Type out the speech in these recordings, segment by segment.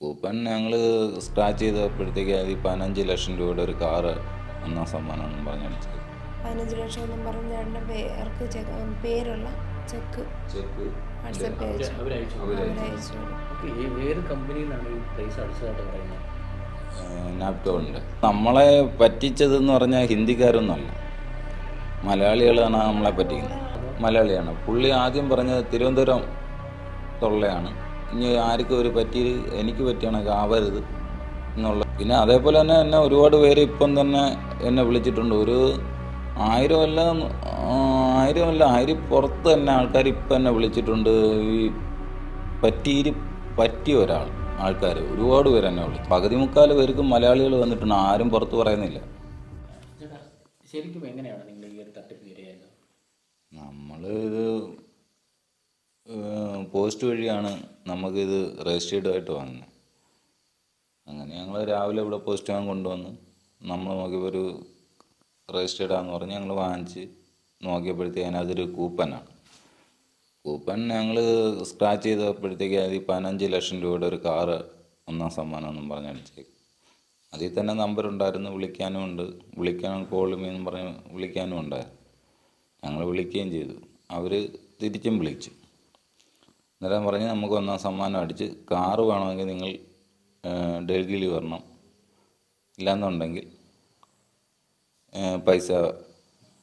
Coupon ഞങ്ങൾ scratch ചെയ്തപ്പോഴത്തേക്ക് അത് ഈ പതിനഞ്ച് ലക്ഷം രൂപയുടെ ഒരു കാറ് ഒന്നാം സമ്മാനം പറഞ്ഞത് പറഞ്ഞ് അടിച്ചത്. പതിനഞ്ച് ലക്ഷം എന്നും പറഞ്ഞ രണ്ട് പേർക്ക് പേരുള്ള ചെക്ക്. ചെക്ക്. വാട്സപ്പ് അവരയച്ചു അവരയച്ചു ഏത് കമ്പനിയിൽ ഈ പൈസ അടിച്ചതായിട്ട് പറയുന്നത്? നാപ്റ്റോളുണ്ട് നമ്മളെ പറ്റിച്ചതെന്ന് പറഞ്ഞാൽ ഹിന്ദിക്കാരൊന്നുമല്ല. മലയാളികളാണ് നമ്മളെ പറ്റിക്കുന്നത്. മലയാളിയാണ്. പുള്ളി ആദ്യം പറഞ്ഞത് തിരുവനന്തപുരം തൊള്ളയാണ്. ഇനി ആർക്കും ഒരു പറ്റി എനിക്ക് പറ്റിയാണെങ്കിൽ ആവരുത് എന്നുള്ള. പിന്നെ അതേപോലെ തന്നെ എന്നെ ഒരുപാട് പേര് ഇപ്പം തന്നെ എന്നെ വിളിച്ചിട്ടുണ്ട്. ഒരു ആയിരം അല്ല ആയിരം അല്ല ആയിരം പുറത്ത് തന്നെ ആൾക്കാർ ഇപ്പം എന്നെ വിളിച്ചിട്ടുണ്ട്. ഈ പറ്റിയിരി പറ്റിയ ഒരാൾ ആൾക്കാർ ഒരുപാട് പേര് എന്നെ വിളിച്ചു. പകുതി മുക്കാൽ പേർക്ക് മലയാളികൾ വന്നിട്ടുണ്ട്. ആരും പുറത്ത് പറയുന്നില്ല. ശരിക്കും എങ്ങനെയാണ് നിങ്ങൾ ഈ ഒരു തട്ടിപ്പ് നമ്മൾ ഇത് പോസ്റ്റ് വഴിയാണ് നമുക്കിത് രജിസ്റ്റേർഡ് ആയിട്ട് വാങ്ങുന്നത്. അങ്ങനെ ഞങ്ങൾ രാവിലെ ഇവിടെ പോസ്റ്റ് വാങ്ങി കൊണ്ടുവന്ന് നമ്മൾ നോക്കിയപ്പോൾ ഒരു രജിസ്റ്റേർഡ് ആണെന്ന് പറഞ്ഞ് ഞങ്ങൾ വാങ്ങിച്ച് നോക്കിയപ്പോഴത്തേക്ക് അതിനകത്തൊരു കൂപ്പനാണ്. കൂപ്പൺ ഞങ്ങൾ സ്ക്രാച്ച് ചെയ്തപ്പോഴത്തേക്ക് അതിൽ പതിനഞ്ച് ലക്ഷം രൂപയുടെ ഒരു കാറ് ഒന്നാം സമ്മാനം എന്നും പറഞ്ഞ് അടിച്ചേക്ക്. അതിൽ തന്നെ നമ്പർ ഉണ്ടായിരുന്നു വിളിക്കാനും ഉണ്ട്. വിളിക്കാൻ കോൾ പറഞ്ഞ് വിളിക്കാനും ഉണ്ടായിരുന്നു. ഞങ്ങൾ വിളിക്കുകയും ചെയ്തു. അവർ തിരിച്ചും വിളിച്ചു. അന്നേരം പറഞ്ഞ് നമുക്ക് ഒന്നാം സമ്മാനം അടിച്ച് കാറ് വേണമെങ്കിൽ നിങ്ങൾ ഡൽഹിയിൽ വരണം. ഇല്ലാന്നുണ്ടെങ്കിൽ പൈസ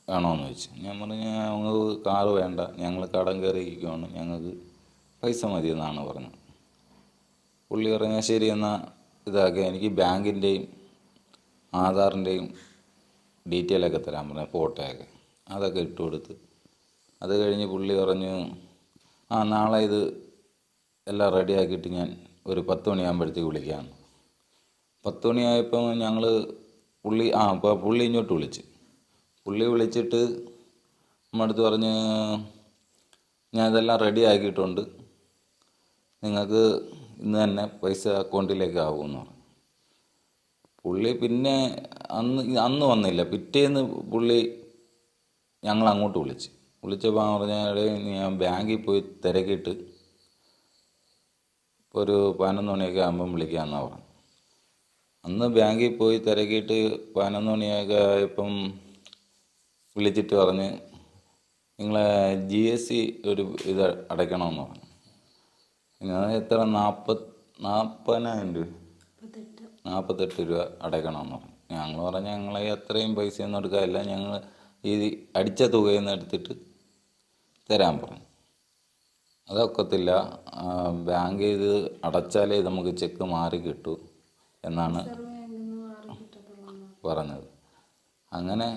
വേണമെന്ന് വെച്ച് ഞാൻ പറഞ്ഞു ഞങ്ങൾക്ക് കാറ് വേണ്ട. ഞങ്ങൾ കടം കയറിയിരിക്കുകയാണ് ഞങ്ങൾക്ക് പൈസ മതി എന്നാണ് പറഞ്ഞത്. പുള്ളി പറഞ്ഞാൽ ശരി എന്നാൽ ഇതാക്കി. എനിക്ക് ബാങ്കിന്റെയും ആധാറിന്റെയും ഡീറ്റെയിലൊക്കെ തരാൻ പറഞ്ഞു ഫോട്ടോയൊക്കെ. അതൊക്കെ ഇട്ട് കൊടുത്ത് അത് കഴിഞ്ഞ് പുള്ളി പറഞ്ഞു ആ നാളെ ഇത് എല്ലാം റെഡിയാക്കിയിട്ട് ഞാൻ ഒരു പത്ത് മണിയാകുമ്പോഴത്തേക്ക് വിളിക്കാം പത്ത് മണിയായപ്പോൾ ഞങ്ങൾ പുള്ളി ആ അപ്പോൾ പുള്ളി ഇങ്ങോട്ട് വിളിച്ച്. പുള്ളി വിളിച്ചിട്ട് നമ്മുടെ അടുത്ത് പറഞ്ഞ് ഞാൻ ഇതെല്ലാം റെഡിയാക്കിയിട്ടുണ്ട് നിങ്ങൾക്ക് ഇന്ന് തന്നെ പൈസ അക്കൗണ്ടിലേക്ക് ആവുമെന്ന് പറഞ്ഞു. പുള്ളി പിന്നെ അന്ന് അന്ന് വന്നില്ല. പിറ്റേന്ന് പുള്ളി ഞങ്ങൾ അങ്ങോട്ട് വിളിച്ച്. വിളിച്ചപ്പോൾ പറഞ്ഞാൽ ഞാൻ ബാങ്കിൽ പോയി തിരക്കിയിട്ട് ഒരു പതിനൊന്ന് മണിയൊക്കെ ആകുമ്പം വിളിക്കാമെന്നാണ് പറഞ്ഞു അന്ന് ബാങ്കിൽ പോയി തിരക്കിയിട്ട് പതിനൊന്ന് മണിയൊക്കെ ആയപ്പം വിളിച്ചിട്ട് പറഞ്ഞ് നിങ്ങളെ ജി എസ് സി ഒരു ഇത് അടയ്ക്കണമെന്ന് പറഞ്ഞു. ഞാൻ എത്ര? നാൽപ്പത് നാൽപ്പതിനായിരം രൂപ. നാൽപ്പത്തെട്ട്. രൂപ അടയ്ക്കണമെന്ന് പറഞ്ഞു. ഞങ്ങൾ പറഞ്ഞാൽ ഞങ്ങളെ അത്രയും പൈസയൊന്നും എടുക്കാറില്ല. ഞങ്ങൾ ഈ അടിച്ച തുകയിൽ നിന്ന് എടുത്തിട്ട് തരാൻ പറഞ്ഞു. അതൊക്കത്തില്ല. ബാങ്ക് ഇത് അടച്ചാലേ നമുക്ക് ചെക്ക് മാറി കിട്ടൂ എന്നാണ് പറഞ്ഞത്. അങ്ങനെ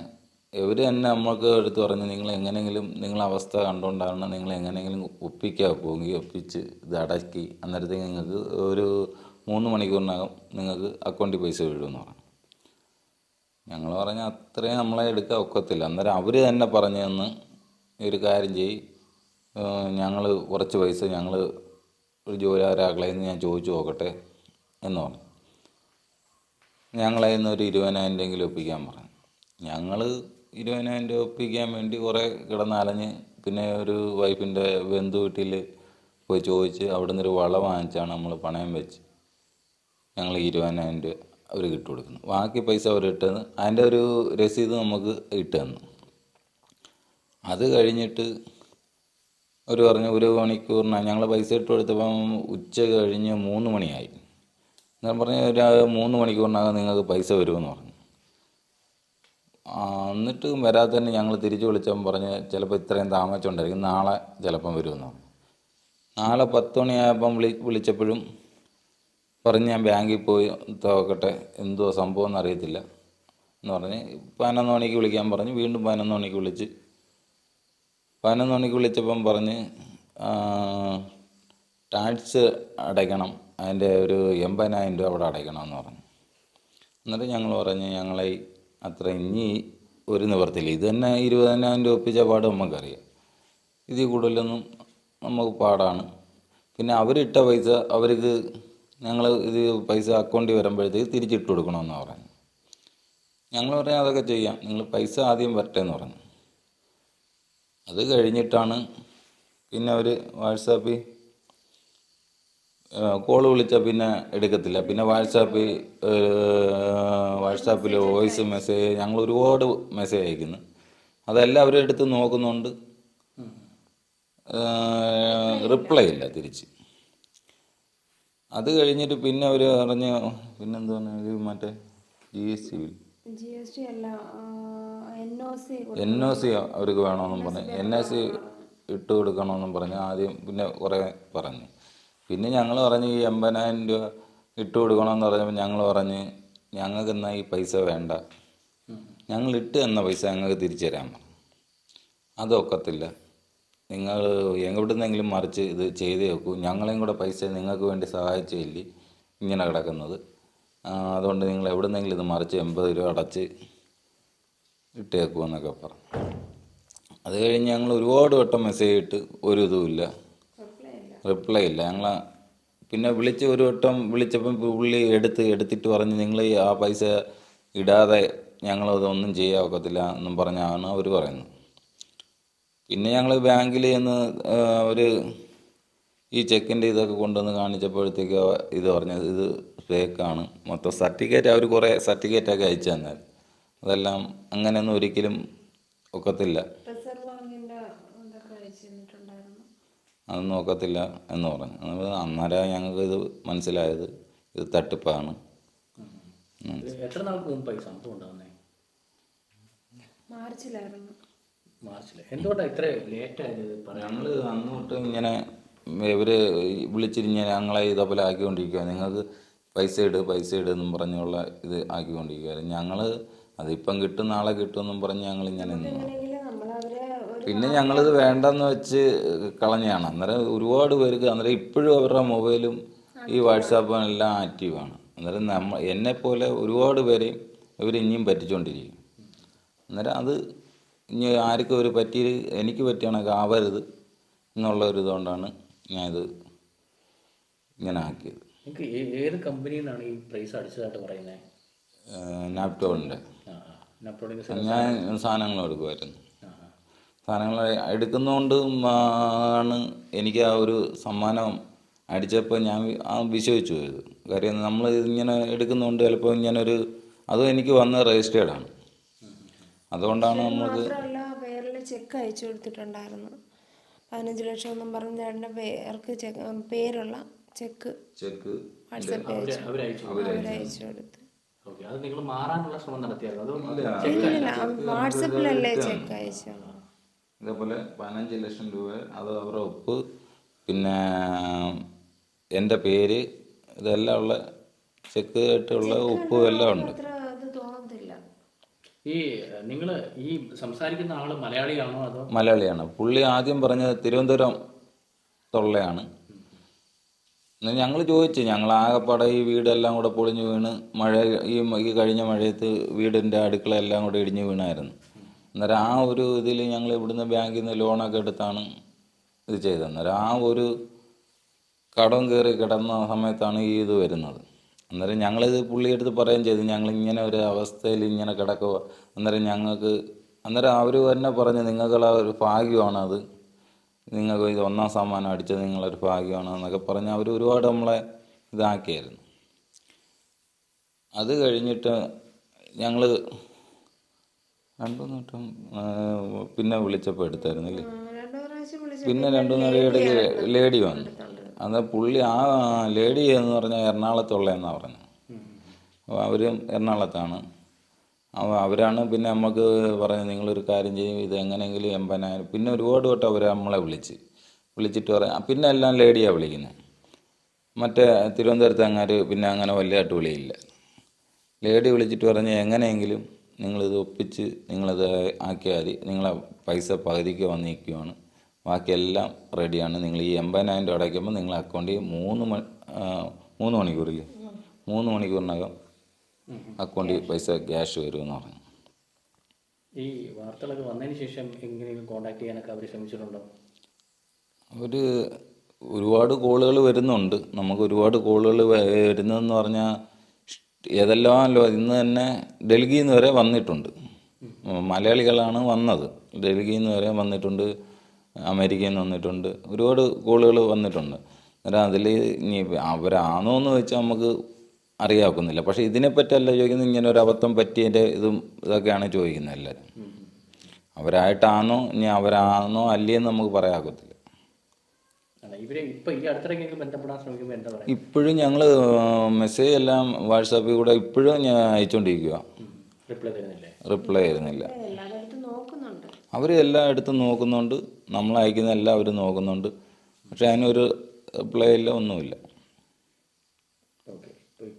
ഇവർ തന്നെ നമ്മൾക്ക് എടുത്ത് പറഞ്ഞു നിങ്ങൾ എങ്ങനെയെങ്കിലും നിങ്ങളെ അവസ്ഥ കണ്ടുകൊണ്ടാണ് നിങ്ങൾ എങ്ങനെയെങ്കിലും ഒപ്പിക്കാൻ പോകി ഒപ്പിച്ച് ഇത് അടക്കി അന്നേരത്തേക്ക് നിങ്ങൾക്ക് ഒരു മൂന്ന് മണിക്കൂറിനകം നിങ്ങൾക്ക് അക്കൗണ്ടിൽ പൈസ വീഴുമെന്ന് പറഞ്ഞു. ഞങ്ങൾ പറഞ്ഞ അത്രയും നമ്മളെ എടുക്കാൻ ഒക്കത്തില്ല. അന്നേരം അവർ തന്നെ പറഞ്ഞു തന്ന് "ഈ ഒരു കാര്യം ചെയ്യ്. ഞങ്ങൾ കുറച്ച് പൈസ ഞങ്ങൾ ഒരു ജോലി ഒരാളെ നിന്ന് ഞാൻ ചോദിച്ചു നോക്കട്ടെ എന്ന് പറഞ്ഞു. ഞങ്ങളെ നിന്ന് ഒരു ഇരുപതിനായിരം രൂപയെങ്കിലും ഒപ്പിക്കാൻ പറഞ്ഞു. ഞങ്ങൾ ഇരുപതിനായിരം രൂപ ഒപ്പിക്കാൻ വേണ്ടി കുറേ കിടന്നലഞ്ഞ് പിന്നെ ഒരു വൈഫിന്റെ ബന്ധു വീട്ടിൽ പോയി ചോദിച്ച് അവിടെ നിന്നൊരു വള വാങ്ങിച്ചാണ് നമ്മൾ പണയം വെച്ച് ഞങ്ങൾ ഇരുപതിനായിരം രൂപ അവർ കിട്ടു കൊടുക്കുന്നു ബാക്കി പൈസ അവർ ഇട്ടെന്ന് അതിന്റെ ഒരു രസീത് നമുക്ക് ഇട്ടു തന്നു അത് കഴിഞ്ഞിട്ട് അവർ പറഞ്ഞു ഒരു മണിക്കൂറിനാണ് ഞങ്ങൾ പൈസ ഇട്ട് കൊടുത്തപ്പം ഉച്ച കഴിഞ്ഞ് മൂന്ന് മണിയായി. ഞാൻ പറഞ്ഞു ഒരു മൂന്ന് മണിക്കൂറിനകം നിങ്ങൾക്ക് പൈസ വരുമെന്ന് പറഞ്ഞു. എന്നിട്ട് വരാതെ തന്നെ ഞങ്ങൾ തിരിച്ചു വിളിച്ചപ്പം പറഞ്ഞ് ചിലപ്പോൾ ഇത്രയും താമസിച്ചുണ്ടായിരിക്കും നാളെ ചിലപ്പം വരുമെന്ന് പറഞ്ഞു. നാളെ പത്ത് മണിയായപ്പം വിളി വിളിച്ചപ്പോഴും പറഞ്ഞ് ഞാൻ ബാങ്കിൽ പോയി തോക്കട്ടെ എന്തോ സംഭവം എന്നറിയത്തില്ല എന്ന് പറഞ്ഞ് പതിനൊന്ന് മണിക്ക് വിളിക്കാൻ പറഞ്ഞ്. വീണ്ടും പതിനൊന്ന് മണിക്ക് വിളിച്ച് പതിനൊന്ന് മണിക്ക് വിളിച്ചപ്പം പറഞ്ഞ് ടാക്സ് അടയ്ക്കണം. അതിന്റെ ഒരു എൺപതിനായിരം രൂപ അവിടെ അടയ്ക്കണമെന്ന് പറഞ്ഞു. എന്നിട്ട് ഞങ്ങൾ പറഞ്ഞ് ഞങ്ങളെ അത്ര ഇനി ഒരു നിവർത്തിയില്ല ഇത് തന്നെ ഇരുപതിനായിരം രൂപ ഒപ്പിച്ച പാട് നമുക്കറിയാം. ഇതിൽ കൂടുതലൊന്നും നമുക്ക് പാടാണ്. പിന്നെ അവരിട്ട പൈസ അവർക്ക് ഞങ്ങൾ ഇത് പൈസ അക്കൗണ്ടിൽ വരുമ്പോഴത്തേക്ക് തിരിച്ചിട്ട് കൊടുക്കണമെന്ന് പറഞ്ഞു. ഞങ്ങൾ പറഞ്ഞു അതൊക്കെ ചെയ്യാം. നിങ്ങൾ പൈസ ആദ്യം വരട്ടെ എന്ന് പറഞ്ഞു. അത് കഴിഞ്ഞിട്ടാണ് പിന്നെ അവർ വാട്സാപ്പിൽ കോൾ വിളിച്ചാൽ പിന്നെ എടുക്കത്തില്ല. പിന്നെ വാട്സാപ്പിൽ വാട്സാപ്പിൽ വോയിസ് മെസ്സേജ് ഞങ്ങൾ ഒരുപാട് മെസ്സേജ് അയക്കുന്നു. അതെല്ലാം അവരെടുത്ത് നോക്കുന്നുണ്ട് റിപ്ലൈ ഇല്ല തിരിച്ച്. അത് കഴിഞ്ഞിട്ട് പിന്നെ അവർ പറഞ്ഞ് പിന്നെന്താണ് മറ്റേ G S T G S T അല്ല എൻ ഒ സി അവർക്ക് വേണമെന്നും പറഞ്ഞു. എൻ എസ് സി ഇട്ട് കൊടുക്കണമെന്നും പറഞ്ഞു. ആദ്യം പിന്നെ കുറേ പറഞ്ഞു. പിന്നെ ഞങ്ങൾ പറഞ്ഞു ഈ എൺപതിനായിരം രൂപ ഇട്ട് കൊടുക്കണമെന്ന് പറഞ്ഞപ്പോൾ ഞങ്ങൾ പറഞ്ഞ് ഞങ്ങൾക്ക് എന്നാൽ ഈ പൈസ വേണ്ട. ഞങ്ങൾ ഇട്ട് തന്ന പൈസ ഞങ്ങൾക്ക് തിരിച്ചു തരാൻ പറഞ്ഞു. അതൊക്കത്തില്ല നിങ്ങൾ എവിടുന്നെങ്കിലും മറിച്ച് ഇത് ചെയ്ത് വെക്കൂ. ഞങ്ങളെയും കൂടെ പൈസ നിങ്ങൾക്ക് വേണ്ടി സഹായിച്ചില്ലേ ഇങ്ങനെ കിടക്കുന്നത്. അതുകൊണ്ട് നിങ്ങൾ എവിടുന്നെങ്കിലും ഇത് മറിച്ച് എൺപത് രൂപ അടച്ച് ഇട്ടേക്കുമെന്നൊക്കെ പറഞ്ഞു. അത് കഴിഞ്ഞ് ഞങ്ങൾ ഒരുപാട് വട്ടം മെസ്സേജ് ഇട്ട് ഒരു ഇതുമില്ല റിപ്ലൈ ഇല്ല. ഞങ്ങൾ പിന്നെ വിളിച്ച് ഒരു വട്ടം വിളിച്ചപ്പം പുള്ളി എടുത്ത് എടുത്തിട്ട് പറഞ്ഞ് നിങ്ങൾ ആ പൈസ ഇടാതെ ഞങ്ങളതൊന്നും ചെയ്യാൻ ഒക്കത്തില്ല എന്നും പറഞ്ഞാണ് അവർ പറയുന്നത്. പിന്നെ ഞങ്ങൾ ബാങ്കിൽ ചെന്ന് ഒരു ഈ ചെക്കിന്റെ ഇതൊക്കെ കൊണ്ടുവന്ന് കാണിച്ചപ്പോഴത്തേക്ക് ഇത് പറഞ്ഞത് ഇത് ഫേക്കാണ് മൊത്തം സർട്ടിഫിക്കറ്റ് അവർ കുറേ സർട്ടിഫിക്കറ്റൊക്കെ അയച്ചു തന്നാൽ അതെല്ലാം അങ്ങനെയൊന്നും ഒരിക്കലും ഒക്കത്തില്ല. അത് ഒക്കത്തില്ല എന്ന് പറഞ്ഞു. അത് അന്നേരം ഞങ്ങൾക്ക് ഇത് മനസ്സിലായത് ഇത് തട്ടിപ്പാണ്. എത്ര നാൾക്ക് മുമ്പ് ഈ സംഭവം ഉണ്ടാവുന്നേ? മാർച്ചിലായിരുന്നു. മാർച്ചിൽ എന്തുകൊണ്ടാണ് ഇത്ര ലേറ്റ് ആയത്? ഇങ്ങനെ ഇവർ വിളിച്ചിരിഞ്ഞ ഞങ്ങളെ ഇതേപോലെ ആക്കിക്കൊണ്ടിരിക്കുക നിങ്ങൾക്ക് പൈസ ഇട് പൈസ ഇട് എന്നും പറഞ്ഞുള്ള ഇത് ആക്കിക്കൊണ്ടിരിക്കുകയായിരുന്നു ഞങ്ങൾ അതിപ്പം കിട്ടും നാളെ കിട്ടുമെന്നും പറഞ്ഞ് ഞങ്ങൾ ഇങ്ങനെ നിന്നു. പിന്നെ ഞങ്ങളിത് വേണ്ടെന്ന് വെച്ച് കളഞ്ഞാണ് അന്നേരം ഒരുപാട് പേർക്ക് അന്നേരം ഇപ്പോഴും അവരുടെ മൊബൈലും ഈ വാട്സാപ്പും എല്ലാം ആക്റ്റീവാണ്. അന്നേരം നമ്മ എന്നെപ്പോലെ ഒരുപാട് പേരെയും ഇവർ ഇനിയും പറ്റിച്ചുകൊണ്ടിരിക്കും അന്നേരം അത് ഇനി ആർക്കും ഒരു പറ്റി എനിക്ക് പറ്റിയാണെങ്കിൽ ആവരുത് എന്നുള്ള ഒരു ഇതുകൊണ്ടാണ് ഞാനിത് ഇങ്ങനെ ആക്കിയത്. നിങ്ങൾക്ക് ഏത് കമ്പനിയിലാണ് ഈ പ്രൈസ് അടിച്ചതായിട്ട് പറയുന്നത് നാപ്റ്റോളിന്റെ ആ ഞാൻ സാധനങ്ങൾ എടുക്കുമായിരുന്നു. സാധനങ്ങൾ എടുക്കുന്നതുകൊണ്ട് ആണ് എനിക്ക് ആ ഒരു സമ്മാനം അടിച്ചപ്പോൾ ഞാൻ വിശ്വസിച്ചു പോയത്. കാര്യം നമ്മൾ ഇങ്ങനെ എടുക്കുന്നതുകൊണ്ട് ചിലപ്പോൾ ഇങ്ങനെ ഒരു അതും എനിക്ക് വന്ന രജിസ്റ്റേർഡ് ആണ്. അതുകൊണ്ടാണ് നമുക്ക് പേരിൽ ചെക്ക് അയച്ചു കൊടുത്തിട്ടുണ്ടായിരുന്നു. പതിനഞ്ച് ലക്ഷം എന്നും പറഞ്ഞ് ചേട്ടന്റെ പേർക്ക് ചെക്ക് പേരുള്ള ചെക്ക് ചെക്ക് വാട്സപ്പ് അയച്ചു. കൊടുത്ത്. ഓക്കെ അത് നിങ്ങൾ മാറാനുള്ള ശ്രമം നടത്തിയായിരുന്നു. അതോ വാട്സപ്പിലല്ലേ ചെക്ക് അയച്ചു ഇതേപോലെ പതിനഞ്ച് ലക്ഷം രൂപ അത് അവരുടെ ഒപ്പ് പിന്നെ എന്റെ പേര് ഇതെല്ലാം ഉള്ള ചെക്ക് ആയിട്ടുള്ള ഉപ്പും എല്ലാം ഉണ്ട്. ഈ നിങ്ങൾ ഈ സംസാരിക്കുന്ന ആൾ മലയാളിയാണോ അതോ? മലയാളിയാണ്. പുള്ളി ആദ്യം പറഞ്ഞത് തിരുവനന്തപുരം തൊള്ളയാണ്. ഞങ്ങൾ ചോദിച്ചു. ഞങ്ങൾ ആകെപ്പാടെ ഈ വീടെല്ലാം കൂടെ പൊളിഞ്ഞു വീണ് മഴ ഈ ഈ കഴിഞ്ഞ മഴയത്ത് വീടിന്റെ അടുക്കള എല്ലാം കൂടെ ഇടിഞ്ഞു വീണായിരുന്നു. അന്നേരം ആ ഒരു ഇതിൽ ഞങ്ങൾ ഇവിടുന്ന് ബാങ്കിൽ നിന്ന് ലോണൊക്കെ എടുത്താണ് ഇത് ചെയ്തത്. അന്നേരം ആ ഒരു കടം കയറി കിടന്ന സമയത്താണ് ഈ ഇത് വരുന്നത്. അന്നേരം ഞങ്ങളിത് പുള്ളിയെടുത്ത് പറയുകയും ചെയ്തു. ഞങ്ങൾ ഇങ്ങനെ ഒരു അവസ്ഥയിൽ ഇങ്ങനെ കിടക്കുക അന്നേരം ഞങ്ങൾക്ക് അന്നേരം അവർ തന്നെ പറഞ്ഞു നിങ്ങൾക്കുള്ള ഒരു ഭാഗ്യമാണത്. നിങ്ങൾക്ക് ഇത് ഒന്നാം സമ്മാനം അടിച്ചത് നിങ്ങളൊരു ഭാഗ്യമാണ് എന്നൊക്കെ പറഞ്ഞ് അവർ ഒരുപാട് നമ്മളെ ഇതാക്കിയായിരുന്നു. അത് കഴിഞ്ഞിട്ട് ഞങ്ങൾ രണ്ടു വട്ടം പിന്നെ വിളിച്ചപ്പോൾ എടുത്തായിരുന്നു അല്ലേ? പിന്നെ രണ്ടു ഇടയ്ക്ക് ലേഡി വന്നു. അത് പുള്ളി ആ ലേഡി എന്ന് പറഞ്ഞാൽ എറണാകുളത്തുള്ള എന്നാണ് പറഞ്ഞത് അപ്പോൾ അവരും എറണാകുളത്താണ്. അവരാണ് പിന്നെ നമുക്ക് പറഞ്ഞത് നിങ്ങളൊരു കാര്യം ചെയ്യും ഇത് എങ്ങനെയെങ്കിലും എൺപതിനായിരം പിന്നെ ഒരുപാട് വട്ടം അവർ നമ്മളെ വിളിച്ച് വിളിച്ചിട്ട് പറയാം പിന്നെ എല്ലാം ലേഡിയാണ് വിളിക്കുന്നത് മറ്റേ തിരുവനന്തപുരത്ത് അങ്ങാർ പിന്നെ അങ്ങനെ വലിയതായിട്ട് വിളിയില്ല. ലേഡി വിളിച്ചിട്ട് പറഞ്ഞ് എങ്ങനെയെങ്കിലും നിങ്ങളിത് ഒപ്പിച്ച് നിങ്ങളിത് ആക്കിയാൽ മതി നിങ്ങളെ പൈസ പകുതിക്ക് വന്നിരിക്കുവാണ്. ബാക്കിയെല്ലാം റെഡിയാണ്. നിങ്ങൾ ഈ എൺപതിനായിരം രൂപ അടയ്ക്കുമ്പോൾ നിങ്ങളെ അക്കൗണ്ടിൽ മൂന്ന് മണി മൂന്ന് മണിക്കൂറിൽ മൂന്ന് മണിക്കൂറിനകം അക്കൗണ്ടിൽ പൈസ ക്യാഷ് വരുമെന്ന് പറഞ്ഞു. ഈ വാർത്തകളൊക്കെ വന്നതിന് ശേഷം എങ്ങനെയെങ്കിലും കോൺടാക്ട് ചെയ്യാനൊക്കെ അവർ ശ്രമിച്ചിട്ടുണ്ടോ? അവർ ഒരുപാട് കോളുകൾ വരുന്നുണ്ട്. നമുക്ക് ഒരുപാട് കോളുകൾ വരുന്നതെന്ന് പറഞ്ഞാൽ ഏതെല്ലാം ഇന്ന് തന്നെ ഡൽഹിയിൽ നിന്ന് വരെ വന്നിട്ടുണ്ട്. മലയാളികളാണ് വന്നത്. ഡൽഹിയിൽ നിന്ന് വരെ വന്നിട്ടുണ്ട് അമേരിക്കയിൽ നിന്ന് വന്നിട്ടുണ്ട് ഒരുപാട് കോളുകൾ വന്നിട്ടുണ്ട്. അന്നേരം അതിൽ ഇനി അവരാണോ എന്ന് വെച്ചാൽ നമുക്ക് അറിയാക്കുന്നില്ല പക്ഷേ ഇതിനെപ്പറ്റല്ല ചോദിക്കുന്നത് ഇങ്ങനെ ഒരു അബദ്ധം പറ്റിയതിന്റെ ഇതും ഇതൊക്കെയാണ് ചോദിക്കുന്നത് എല്ലാവരും. അവരായിട്ടാണോ ഇനി അവരാണോ അല്ലേന്ന് നമുക്ക് പറയാക്കത്തില്ല ഇപ്പോഴും ഞങ്ങൾ മെസ്സേജ് എല്ലാം വാട്സാപ്പിൽ കൂടെ ഇപ്പോഴും ഞാൻ അയച്ചുകൊണ്ടിരിക്കുക റിപ്ലൈ തരുന്നില്ല? അവർ എല്ലായിടത്തും നോക്കുന്നുണ്ട്. നമ്മൾ അയക്കുന്ന എല്ലാം അവർ നോക്കുന്നുണ്ട്. പക്ഷെ അതിനൊരു റിപ്ലൈ ഇല്ല ഒന്നുമില്ല.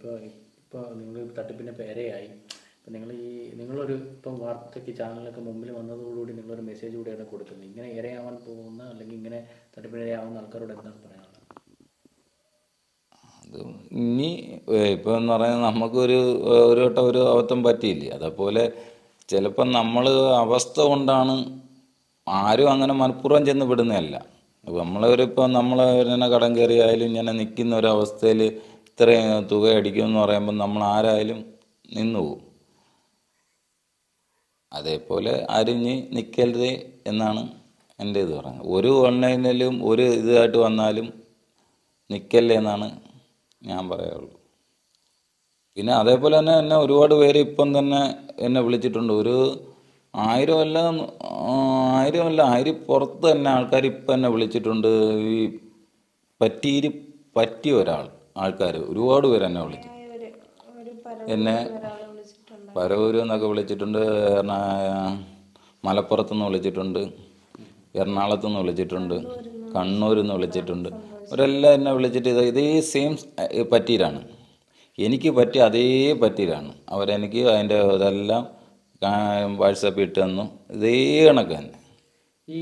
ഇപ്പോൾ ഇപ്പോൾ നിങ്ങൾ തട്ടിപ്പിന്റെ പേരെയായി. ഇപ്പം നിങ്ങൾ ഈ നിങ്ങളൊരു ഇപ്പം വാർത്തയ്ക്ക് ചാനലൊക്കെ മുമ്പിൽ വന്നതോടുകൂടി നിങ്ങളൊരു മെസ്സേജ് കൂടെയാണ് കൊടുക്കുന്നത്. ഇങ്ങനെ ഇരയാവാൻ പോകുന്ന അല്ലെങ്കിൽ ഇങ്ങനെ തട്ടിപ്പിനിരയാവുന്ന ആൾക്കാരോട് എന്താണ് പറയാനുള്ളത്? അത് ഇനി ഇപ്പം എന്ന് പറയുന്നത് നമുക്കൊരു ഒരു വട്ടം ഒരു അബദ്ധം പറ്റിയില്ലേ? അതേപോലെ ചിലപ്പം നമ്മൾ അവസ്ഥ കൊണ്ടാണ് ആരും അങ്ങനെ മനഃപൂർവം ചെന്ന് വിടുന്നതല്ല നമ്മളൊരിപ്പോൾ നമ്മളെ കടം കയറിയായാലും ഇങ്ങനെ നിൽക്കുന്ന ഒരു അവസ്ഥയിൽ ഇത്രയും തുക അടിക്കുമെന്ന് പറയുമ്പോൾ നമ്മൾ ആരായാലും നിന്നു പോകും അതേപോലെ അരിഞ്ഞ് നിൽക്കരുത് എന്നാണ് എന്റെ ഇത് പറയുന്നത്. ഒരു ഓൺലൈനിലും ഒരു ഇതായിട്ട് വന്നാലും നിൽക്കല്ലേ എന്നാണ് ഞാൻ പറയാറുള്ളൂ. പിന്നെ അതേപോലെ തന്നെ എന്നെ ഒരുപാട് പേര് ഇപ്പം തന്നെ എന്നെ വിളിച്ചിട്ടുണ്ട്. ഒരു ആയിരം അല്ല ആയിരം അല്ല ആയിരം പുറത്ത് തന്നെ ആൾക്കാർ ഇപ്പം എന്നെ വിളിച്ചിട്ടുണ്ട്. ഈ പറ്റിയിരി പറ്റിയ ഒരാൾ. ആൾക്കാർ ഒരുപാട് പേര് എന്നെ ഒരു എന്നെ പരവൂരിൽ നിന്നൊക്കെ വിളിച്ചിട്ടുണ്ട്. എറണാ നിന്ന് വിളിച്ചിട്ടുണ്ട്. എറണാകുളത്ത് നിന്ന് വിളിച്ചിട്ടുണ്ട്. കണ്ണൂരിൽ നിന്ന് വിളിച്ചിട്ടുണ്ട്. അവരെല്ലാം എന്നെ വിളിച്ചിട്ട് ഇത് ഇതേ സെയിം പറ്റിയിലാണ്. എനിക്ക് പറ്റിയ അതേ പറ്റിയിലാണ്. അവരെനിക്ക് അതിന്റെ ഇതെല്ലാം വാട്സപ്പ് ഇട്ട് തന്നു. ഇതേ കണക്ക് തന്നെ. ഈ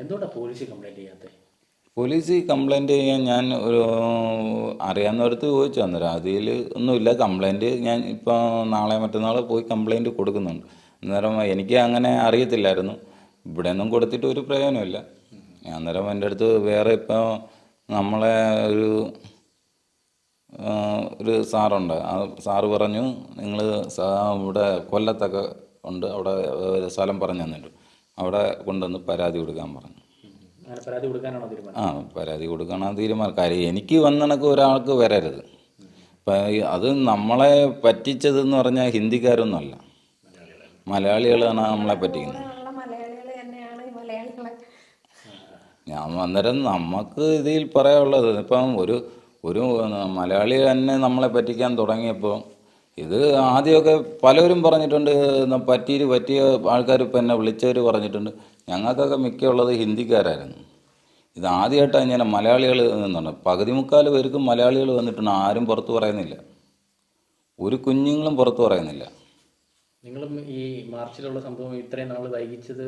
എന്തുകൊണ്ടാണ് പോലീസിൽ കംപ്ലൈന്റ് ചെയ്യാത്തത്? പോലീസ് കംപ്ലൈന്റ് ചെയ്യാൻ ഞാൻ ഒരു അറിയാവുന്നവരത്ത് ചോദിച്ചു. അന്നേരം അതിൽ ഒന്നുമില്ല. കംപ്ലൈന്റ് ഞാൻ ഇപ്പോൾ നാളെ മറ്റന്നാൾ പോയി കംപ്ലൈന്റ് കൊടുക്കുന്നുണ്ട്. അന്നേരം എനിക്ക് അങ്ങനെ അറിയത്തില്ലായിരുന്നു. ഇവിടെ ഒന്നും കൊടുത്തിട്ട് ഒരു പ്രയോജനമില്ല അന്നേരം എന്റെ അടുത്ത് വേറെ ഇപ്പോൾ നമ്മളെ ഒരു ഒരു സാറുണ്ട്. ആ സാറ് പറഞ്ഞു നിങ്ങൾ ഇവിടെ കൊല്ലത്തൊക്കെ ഉണ്ട്. അവിടെ സ്ഥലം പറഞ്ഞു തന്നിട്ടുണ്ട് അവിടെ കൊണ്ടുവന്ന് പരാതി കൊടുക്കാൻ പറഞ്ഞു. പരാതി കൊടുക്കാനാണോ തീരുമാനം? ആ പരാതി കൊടുക്കാനാണ് തീരുമാനം. കാര്യം എനിക്ക് വന്നണക്ക് ഒരാൾക്ക് വരരുത്. അത് നമ്മളെ പറ്റിച്ചതെന്ന് പറഞ്ഞാൽ ഹിന്ദിക്കാരൊന്നുമല്ല. മലയാളികളാണ് നമ്മളെ പറ്റിക്കുന്നത്. ഞാൻ അന്നേരം നമുക്ക് ഇതിൽ പറയാനുള്ളത് ഇപ്പം ഒരു ഒരു മലയാളി തന്നെ നമ്മളെ പറ്റിക്കാൻ തുടങ്ങിയപ്പോൾ ഇത് ആദ്യമൊക്കെ പലരും പറഞ്ഞിട്ടുണ്ട് പറ്റിയൊരു പറ്റിയ ആൾക്കാർ ഇപ്പം എന്നെ വിളിച്ചവർ പറഞ്ഞിട്ടുണ്ട്. ഞങ്ങൾക്കൊക്കെ മിക്കുള്ളത് ഹിന്ദിക്കാരായിരുന്നു. ഇത് ആദ്യമായിട്ടാണ് ഇങ്ങനെ മലയാളികൾ നിന്നുണ്ട് പകുതി മുക്കാൽ പേർക്കും മലയാളികൾ വന്നിട്ടുണ്ട് ആരും പുറത്ത് പറയുന്നില്ല. ഒരു കുഞ്ഞുങ്ങളും പുറത്ത് പറയുന്നില്ല. നിങ്ങളും ഈ മാർച്ചിലുള്ള സംഭവം ഇത്രയും നാൾ വൈകിച്ചത്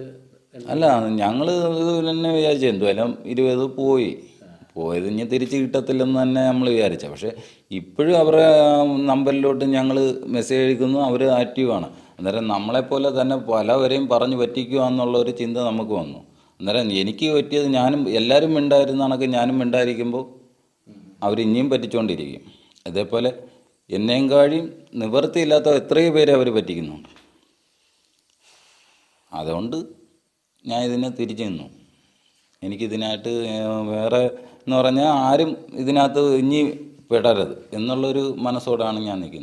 അല്ല ഞങ്ങൾ ഇത് തന്നെ വിചാരിച്ചു. എന്തുവല്ല ഇരുപത് പോയി. പോയത് ഇനി തിരിച്ച് കിട്ടത്തില്ലെന്ന് തന്നെ നമ്മൾ വിചാരിച്ച. പക്ഷേ ഇപ്പോഴും അവരുടെ നമ്പറിലോട്ട് ഞങ്ങൾ മെസ്സേജ് അയക്കുന്നു അവർ ആക്റ്റീവാണ് അന്നേരം നമ്മളെപ്പോലെ തന്നെ പലവരെയും പറഞ്ഞു പറ്റിക്കുക എന്നുള്ള ഒരു ചിന്ത നമുക്ക് വന്നു. അന്നേരം എനിക്ക് പറ്റിയത് ഞാനും എല്ലാവരും മിണ്ടായിരുന്ന കണക്ക് ഞാനും മിണ്ടായിരിക്കുമ്പോൾ അവർ ഇനിയും പറ്റിച്ചുകൊണ്ടിരിക്കും അതേപോലെ എന്നെയും കാഴിയും നിവൃത്തിയില്ലാത്ത എത്രയോ പേരെ അവർ പറ്റിക്കുന്നുണ്ട്. അതുകൊണ്ട് ഞാൻ ഇതിനെ തിരിച്ചു നിന്നു. എനിക്കിതിനായിട്ട് വേറെ എന്ന് പറഞ്ഞാൽ ആരും ഇതിനകത്ത് ഇനി പെടരുത് എന്നുള്ളൊരു മനസ്സോടാണ് ഞാൻ നിൽക്കുന്നത്.